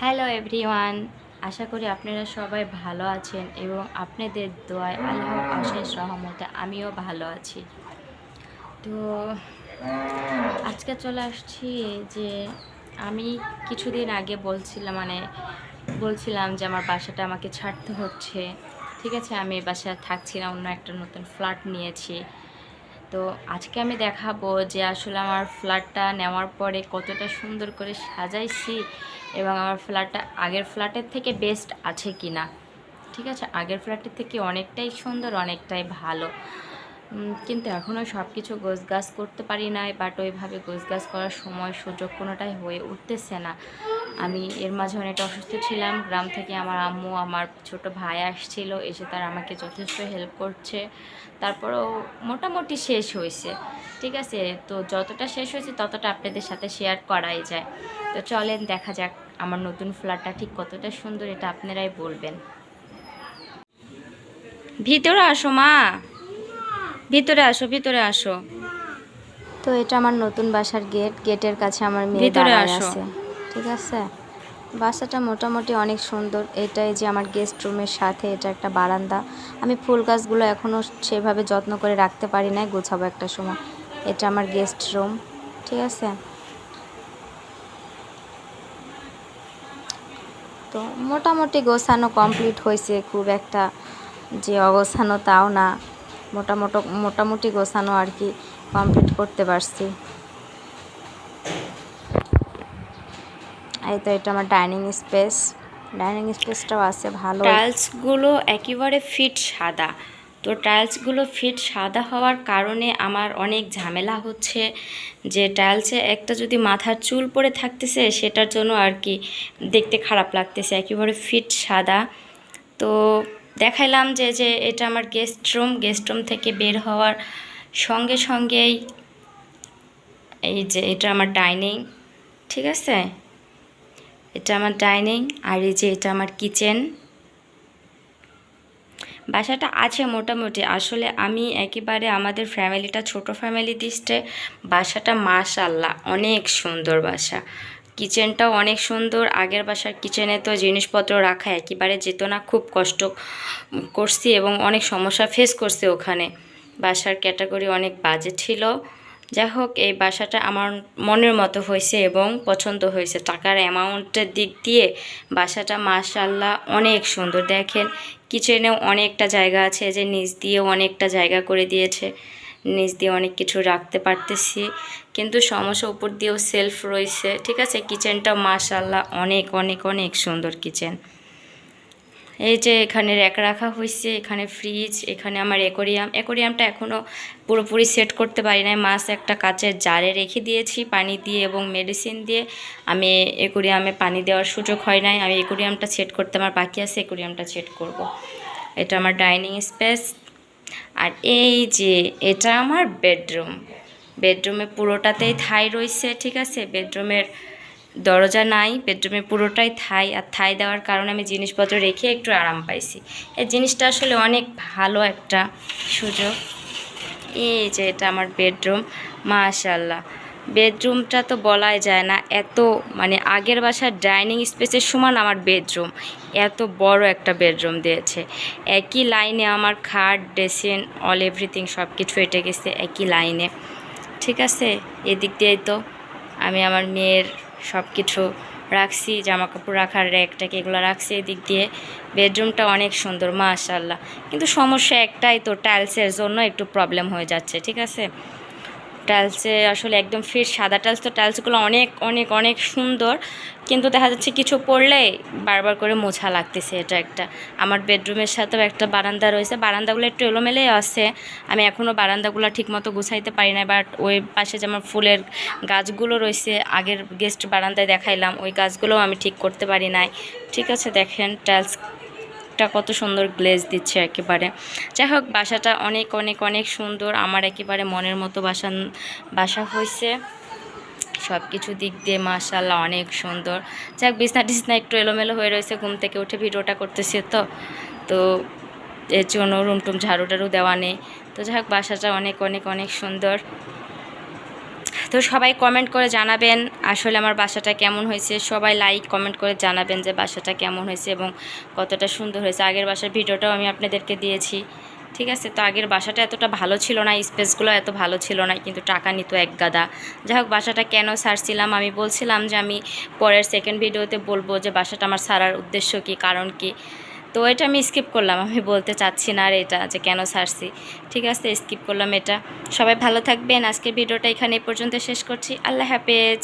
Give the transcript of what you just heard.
Hello everyone আশা করি আপনারা সবাই ভালো আছেন এবং আপনাদের দোয়ায় আল্লাহ অশেষ রহমতে আমিও ভালো আছি। তো আজকে চলে আসছি যে আমি কিছুদিন আগে বলছিলাম মানে বলছিলাম যে আমার বাসাটা আমাকে ছাড়তে হচ্ছে। ঠিক আছে, আমি বাসায় থাকছি না, অন্য একটা নতুন ফ্ল্যাট নিয়েছি। তো আজকে আমি দেখাবো যে আসলে আমার ফ্ল্যাটটা নেওয়ার পরে কতটা সুন্দর করে সাজাইছি এবং আমার ফ্ল্যাটটা আগের ফ্ল্যাটের থেকে বেস্ট আছে কি না ঠিক আছে? আগের ফ্ল্যাটের থেকে অনেকটাই সুন্দর, অনেকটাই ভালো। কিন্তু এখনও সব কিছু গোছগাছ করতে পারি নাই বাট ওইভাবে গোছগাছ করার সময় সুযোগ কোনোটাই হয়ে উঠতেছে না। আমি এর মাঝে অনেকটা অসুস্থ ছিলাম। গ্রাম থেকে আমার আম্মু আমার ছোট ভাই আসছিল এসে তার আমাকে যথেষ্ট হেল্প করছে। তারপরেও মোটামুটি শেষ হয়েছে। ঠিক আছে? তো যতটা শেষ হয়েছে ততটা আপনাদের সাথে শেয়ার করাই যায়। তো চলেন দেখা যাক আমার নতুন ফ্ল্যাটটা ঠিক কতটা সুন্দর এটা আপনারাই বলবেন। ভিতরে আসো মা। ভিতরে আসো ভিতরে আসো। তো এটা আমার নতুন বাসার গেট গেটের কাছে আমার মেয়ে ভিতরে আসো। ঠিক আছে? বাসাটা মোটামুটি অনেক সুন্দর। এটাই যে আমার গেস্ট রুমের সাথে এটা একটা বারান্দা। আমি ফুল গাছগুলো এখনও সেভাবে যত্ন করে রাখতে পারি না গোছাবো একটা সময়। এটা আমার গেস্ট রুম ঠিক আছে? তো মোটামুটি গোছানো কমপ্লিট হয়েছে, খুব একটা যে অগোছানো তাও না। মোটামুটি মোটামুটি গোছানো আর কি কমপ্লিট করতে পারছি। এই তো এটা আমার ডাইনিং স্পেস। ডাইনিং স্পেসটাও আছে, ভালো। টাইলসগুলো একেবারে ফিট সাদা। তো টাইলসগুলো ফিট সাদা হওয়ার কারণে আমার অনেক ঝামেলা হচ্ছে যে টাইলসে একটা যদি মাথার চুল পড়ে থাকতেছে, সেটার জন্য আর কি দেখতে খারাপ লাগতেছে, একেবারে ফিট সাদা। তো দেখাইলাম যে যে এটা আমার গেস্ট রুম গেস্ট রুম থেকে বের হওয়ার সঙ্গে সঙ্গেই এই যে এটা আমার ডাইনিং, ঠিক আছে? এটা আমার ডাইনিং আর এই যে এটা আমার কিচেন। বাসাটা আছে মোটামুটি। আসলে আমি একেবারে আমাদের ফ্যামিলিটা, ছোট ফ্যামিলি দিচ্ছে। বাসাটা মাশাল্লাহ অনেক সুন্দর বাসা। কিচেনটাও অনেক সুন্দর। আগের বাসার কিচেনে তো জিনিসপত্র রাখা একেবারে যেত না। খুব কষ্ট করছি এবং অনেক সমস্যা ফেস করছি ওখানে। বাসার ক্যাটাগরি অনেক বাজে ছিল। যাই হোক এই বাসাটা আমার মনের মতো হয়েছে এবং পছন্দ হয়েছে। টাকার অ্যামাউন্টের দিক দিয়ে বাসাটা মাশাল্লাহ অনেক সুন্দর। দেখেন, কিচেনেও অনেকটা জায়গা আছে যে নিচ দিয়ে অনেকটা জায়গা করে দিয়েছে। নিচ দিয়ে অনেক কিছু রাখতে পারতেছি। কিন্তু সমস্যা উপর দিয়েও সেলফ রয়েছে। ঠিক আছে কিচেনটা মাশাল্লাহ অনেক অনেক অনেক সুন্দর কিচেন। এই যে এখানে র্যাক রাখা হয়েছে এখানে ফ্রিজ এখানে আমার অ্যাকোরিয়াম অ্যাকোরিয়ামটা এখনও পুরোপুরি সেট করতে পারি নাই। মাছ একটা কাচের জারে রেখে দিয়েছি, পানি দিয়ে এবং মেডিসিন দিয়ে। আমি অ্যাকোরিয়ামে পানি দেওয়ার সুযোগ হয় নাই। আমি অ্যাকোরিয়ামটা সেট করতে আমার বাকি আছে অ্যাকোরিয়ামটা সেট করব। এটা আমার ডাইনিং স্পেস আর এই যে এটা আমার বেডরুম বেডরুমে পুরোটাতেই থাই রয়েছে, ঠিক আছে? বেডরুমের দরজা নাই, বেডরুমে পুরোটাই থাই, আর থাই দেওয়ার কারণে আমি জিনিসপত্র রেখে একটু আরাম পাইছি। এই জিনিসটা আসলে অনেক ভালো একটা সুযোগ। এই যে এটা আমার বেডরুম মাশাল্লাহ বেডরুমটা তো বলাই যায় না, এত মানে আগের বাসার ডাইনিং স্পেসের সমান আমার বেডরুম। এত বড় একটা বেডরুম দিয়েছে। একই লাইনে আমার খাট ড্রেসিন অল এভরিথিং সব কিছু এটে গেছে একই লাইনে। ঠিক আছে? এদিক দিয়েই তো আমি আমার মেয়ের সব কিছু রাখছি জামা কাপড় রাখার র্যাকটাকে এগুলো রাখছি এদিক দিয়ে। বেডরুমটা অনেক সুন্দর মাশাল্লাহ কিন্তু সমস্যা একটাই তো, টাইলসের জন্য একটু প্রবলেম হয়ে যাচ্ছে, ঠিক আছে? টাইলসে আসলে একদম ফিট সাদা টাইলস, তো টাইলসগুলো অনেক অনেক অনেক সুন্দর। কিন্তু দেখা যাচ্ছে কিছু পড়লে বারবার করে মোছা লাগতেছে এটা একটা। আমার বেডরুমের সাথেও একটা বারান্দা রয়েছে। বারান্দাগুলো একটু এলোমেলে আছে। আমি এখনও বারান্দাগুলো ঠিকমতো গুছাইতে পারি না বাট ওই পাশে যেমন ফুলের গাছগুলো রয়েছে, আগের গেস্ট বারান্দায় দেখাইলাম, ওই গাছগুলোও আমি ঠিক করতে পারি নাই। ঠিক আছে, দেখেন টাইলস টা কত সুন্দর গ্লেজ দিচ্ছে একেবারে। যাই হোক, বাসাটা অনেক অনেক অনেক সুন্দর। আমার একেবারে মনের মতো বাসা বাসা হয়েছে সব কিছু দিক দিয়ে মাশাল্লাহ অনেক সুন্দর। যাক, বিছনা টিছনা একটু এলোমেলো হয়ে রয়েছে, ঘুম থেকে উঠে ভিডিওটা করতেছে তো। তো এর জন্য রুম টুম ঝাড়ু টাড়ু দেওয়া নেই। তো যাই হোক বাসাটা অনেক অনেক অনেক সুন্দর। তো সবাই কমেন্ট করে জানাবেন আসলে আমার বাসাটা কেমন হয়েছে। সবাই লাইক কমেন্ট করে জানাবেন যে বাসাটা কেমন হয়েছে এবং কতটা সুন্দর হয়েছে। আগের বাসার ভিডিওটাও আমি আপনাদেরকে দিয়েছি। ঠিক আছে, তো আগের বাসাটা এতটা ভালো ছিল না স্পেসগুলো এত ভালো ছিল না, কিন্তু টাকা নিত এক গাদা। যাই হোক, বাসাটা কেন সারছিলাম? আমি বলছিলাম যে আমি পরের সেকেন্ড ভিডিওতে বলব যে বাসাটা আমার সারার উদ্দেশ্য কী, কারণ কি? তো এটা আমি স্কিপ করলাম, আমি বলতে চাচ্ছি না আর এটা যে কেন সারছি। ঠিক আছে স্কিপ করলাম এটা। সবাই ভালো থাকবেন, আজকের ভিডিওটা এখানে পর্যন্ত শেষ করছি। আল্লাহ হাফেজ।